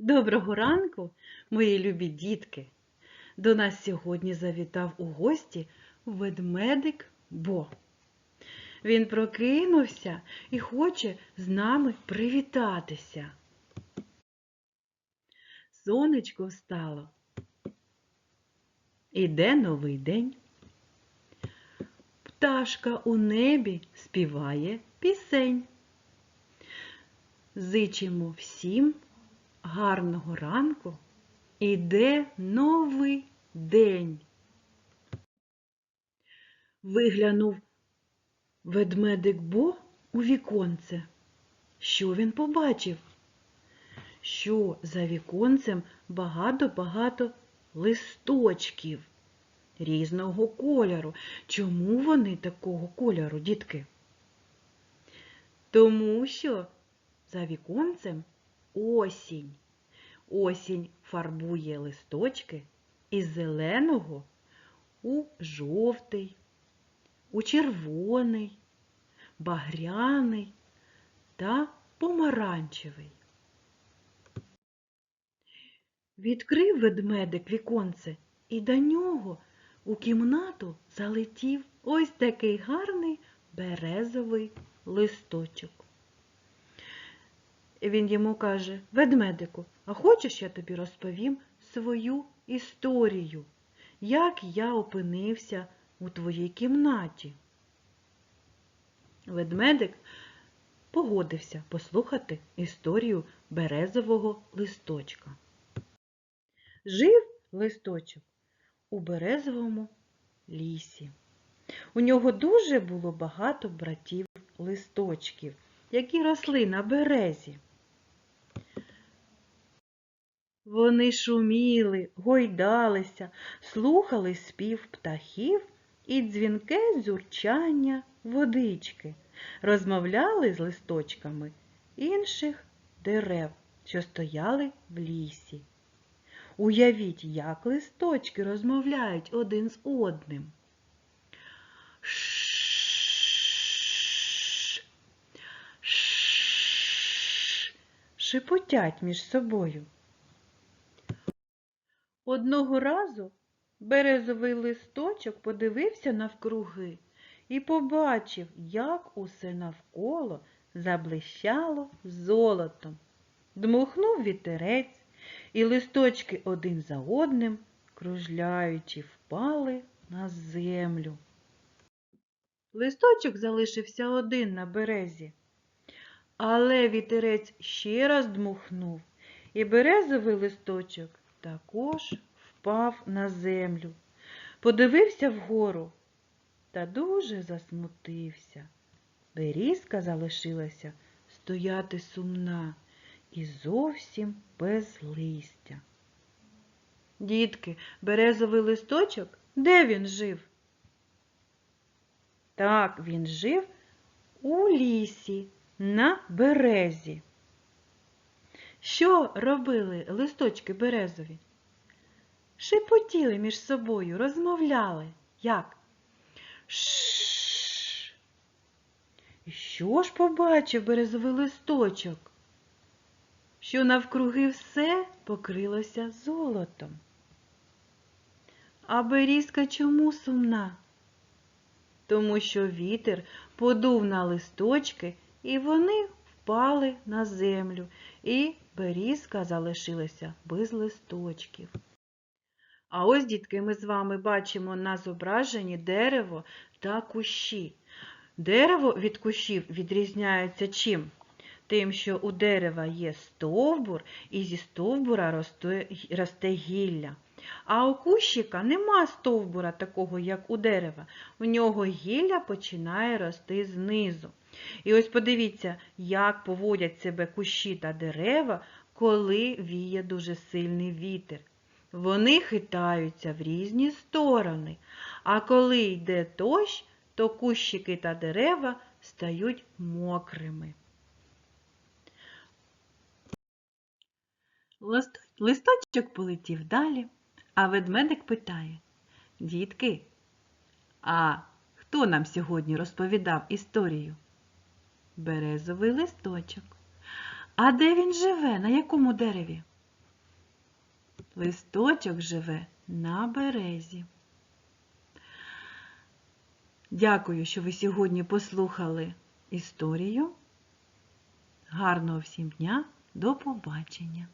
Доброго ранку, мої любі дітки! До нас сьогодні завітав у гості ведмедик Бо. Він прокинувся і хоче з нами привітатися. Сонечко встало. Іде новий день. Пташка у небі співає пісень. Зичимо всім гарного ранку. Іде новий день. Виглянув ведмедик Бо у віконце. Що він побачив? Що за віконцем багато-багато листочків різного кольору. Чому вони такого кольору, дітки? Тому що за віконцем осінь. Осінь фарбує листочки із зеленого у жовтий, у червоний, багряний та помаранчевий. Відкрив ведмедик віконце, і до нього у кімнату залетів ось такий гарний березовий листочок. Він йому каже, ведмедику, а хочеш я тобі розповім свою історію, як я опинився у твоїй кімнаті? Ведмедик погодився послухати історію березового листочка. Жив листочок у березовому лісі. У нього дуже було багато братів листочків, які росли на березі. Вони шуміли, гойдалися, слухали спів птахів і дзвінке дзюрчання водички, розмовляли з листочками інших дерев, що стояли в лісі. Уявіть, як листочки розмовляють один з одним. Ш. Ш. Шепотять між собою. Одного разу березовий листочок подивився навкруги і побачив, як усе навколо заблищало золотом. Дмухнув вітерець, і листочки один за одним, кружляючи, впали на землю. Листочок залишився один на березі, але вітерець ще раз дмухнув, і березовий листочок також впав на землю, подивився вгору та дуже засмутився. Берізка залишилася стояти сумна і зовсім без листя. Дітки, березовий листочок, де він жив? Так, він жив у лісі на березі. Що робили листочки березові? Шепотіли між собою, розмовляли. Як? Шш. Що ж побачив березовий листочок? Що навкруги все покрилося золотом. А берізка чому сумна? Тому що вітер подув на листочки, і вони впали на землю, і берізка залишилася без листочків. А ось, дітки, ми з вами бачимо на зображенні дерево та кущі. Дерево від кущів відрізняється чим? Тим, що у дерева є стовбур, і зі стовбура росте, росте гілля. А у кущика нема стовбура такого, як у дерева. У нього гілля починає рости знизу. І ось подивіться, як поводять себе кущі та дерева, коли віє дуже сильний вітер. Вони хитаються в різні сторони, а коли йде дощ, то кущики та дерева стають мокрими. Листочок полетів далі, а ведмедик питає, дітки, а хто нам сьогодні розповідав історію? Березовий листочок. А де він живе? На якому дереві? листочок живе на березі. Дякую, що ви сьогодні послухали історію. Гарного всім дня, до побачення!